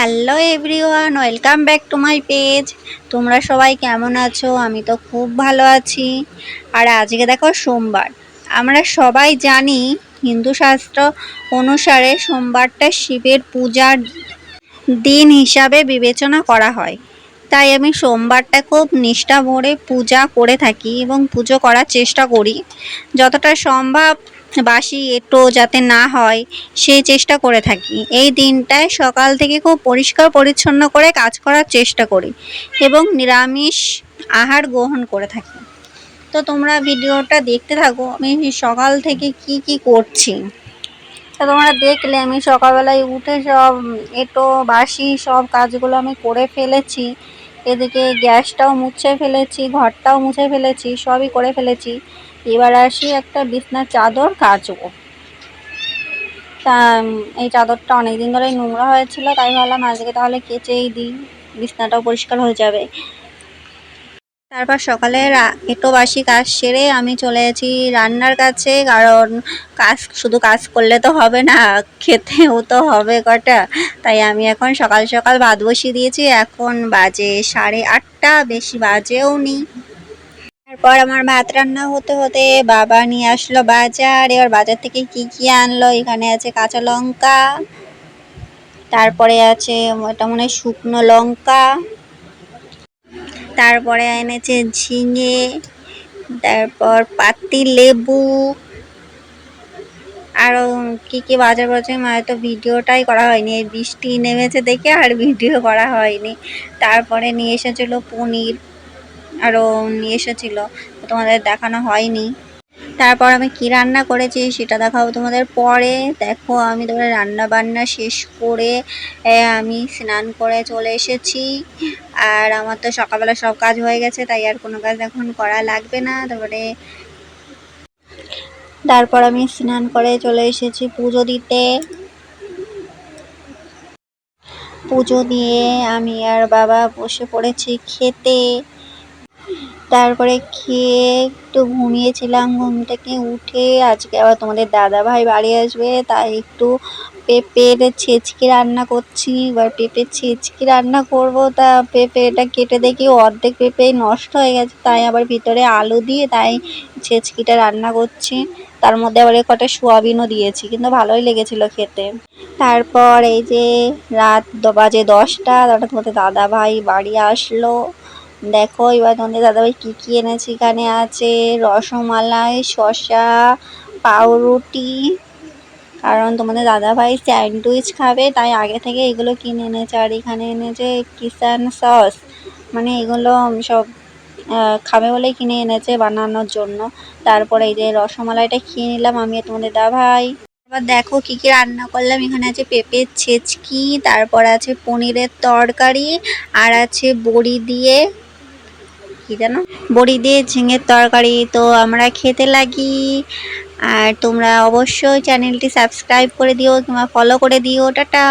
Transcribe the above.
Hello everyone welcome back to my page তোমরা সবাই কেমন আছো? আমি তো খুব ভালো আছি। আর আজকে দেখো সোমবার। আমরা সবাই জানি হিন্দু শাস্ত্র অনুসারে সোমবারটা শিবের পূজার দিন হিসাবে বিবেচনা করা হয়। তাই আমি সোমবারটা খুব নিষ্ঠা ভরে পূজা করে থাকি এবং পুজো করার চেষ্টা করি। যতটা সম্ভব বাসি এটো যাতে না হয় সেই চেষ্টা করে থাকি। এই দিনটায় সকাল থেকে খুব পরিষ্কার পরিচ্ছন্ন করে কাজ করার চেষ্টা করি এবং নিরামিষ আহার গ্রহণ করে থাকি। তো তোমরা ভিডিওটা দেখতে থাকো, আমি সকাল থেকে কি কি করছি। তো তোমরা দেখলে আমি সকালবেলায় উঠে সব এটো বাসি সব কাজগুলো আমি করে ফেলেছি। এদিকে গ্যাসটাও মুছে ফেলেছি, ঘরটাও মুছে ফেলেছি, সবই করে ফেলেছি। এবার আসি একটা বিছনার চাদর কাচবো। তা এই চাদরটা অনেকদিন ধরেই নোংরা হয়েছিল, তাই ভাবলাম আজকে তাহলে কেচেই দিই, বিছনাটাও পরিষ্কার হয়ে যাবে। তারপর সকালে এটো বাসি কাজ সেরে আমি চলে গেছি রান্নার কাছে, কারণ কাজ, শুধু কাজ করলে তো হবে না, খেতেও তো হবে কটা। তাই আমি এখন সকাল সকাল ভাত বসিয়ে দিয়েছি, এখন বাজে সাড়ে আটটা, বেশি বাজেও নি। তারপর আমার ভাত রান্না হতে হতে বাবা নিয়ে আসলো বাজার, এবার বাজার থেকে কি কি আনলো, এখানে আছে কাঁচা লঙ্কা, তারপরে আছে ওটা মনে শুকনো লঙ্কা তারপরে এনেছে ঝিঙে, তারপর পাতি, লেবু। আরও কি কি বাজার বাজার মানে তো ভিডিওটাই করা হয়নি, এই বৃষ্টি নেমেছে দেখে আর ভিডিও করা হয়নি। তারপরে নিয়ে এসেছিল পনির আরও নিয়ে এসেছিল, তোমাদের দেখানো হয়নি। তারপর আমি কি রান্না করেছি সেটা দেখাবো তোমাদের পরে। দেখো, আমি তোমাদের রান্না বান্না শেষ করে আমি স্নান করে চলে এসেছি। আর আমার তো সকালবেলা সব কাজ হয়ে গেছে, তাই আর কোনো কাজ এখন করা লাগবে না। তারপরে তারপর আমি স্নান করে চলে এসেছি পুজো দিতে। পুজো দিয়ে আমি আর বাবা বসে পড়েছি খেতে। তারপরে খেয়ে একটু ঘুমিয়েছিলাম, ঘুম থেকে উঠে আজকে আবার তোমাদের দাদা ভাই বাড়ি আসবে, তাই একটু পেঁপের ছেচকি রান্না করছি, এবার পেঁপের ছেচকি রান্না করব, তা পেঁপেটা কেটে দেখি অর্ধেক পেঁপে নষ্ট হয়ে গেছে, তাই আবার ভিতরে আলু দিয়ে তাই ছেঁচকিটা রান্না করছি। তার মধ্যে আবার কটা সোয়াবিনও দিয়েছি, কিন্তু ভালোই লেগেছিল খেতে। তারপর এই যে রাত বাজে দশটা তারপর তোমাদের দাদা ভাই বাড়ি আসলো। দেখো এবার তোমাদের দাদাভাই কী কী এনেছে এখানে আছে, রসমালাই, শসা, পাউরুটি কারণ তোমাদের দাদাভাই স্যান্ডউইচ খাবে, তাই আগে থেকে এগুলো কিনে এনেছে। আর এখানে এনেছে কিষান সস। মানে এগুলো সব খাবে বলে কিনে এনেছে বানানোর জন্য। তারপরে এই যে রসমালাইটা খেয়ে নিলাম আমি তোমাদের দাদাভাই। এবার দেখো কি কি রান্না করলাম। এখানে আছে পেঁপের ছেচকি, তারপর আছে পনিরের তরকারি, আর আছে বড়ি দিয়ে, কি যেন বড়ি দিয়ে ঝিঙের তরকারি। তো আমরা খেতে লাগি। আর তোমরা অবশ্যই চ্যানেলটি সাবস্ক্রাইব করে দিও কিংবা ফলো করে দিও টাটা!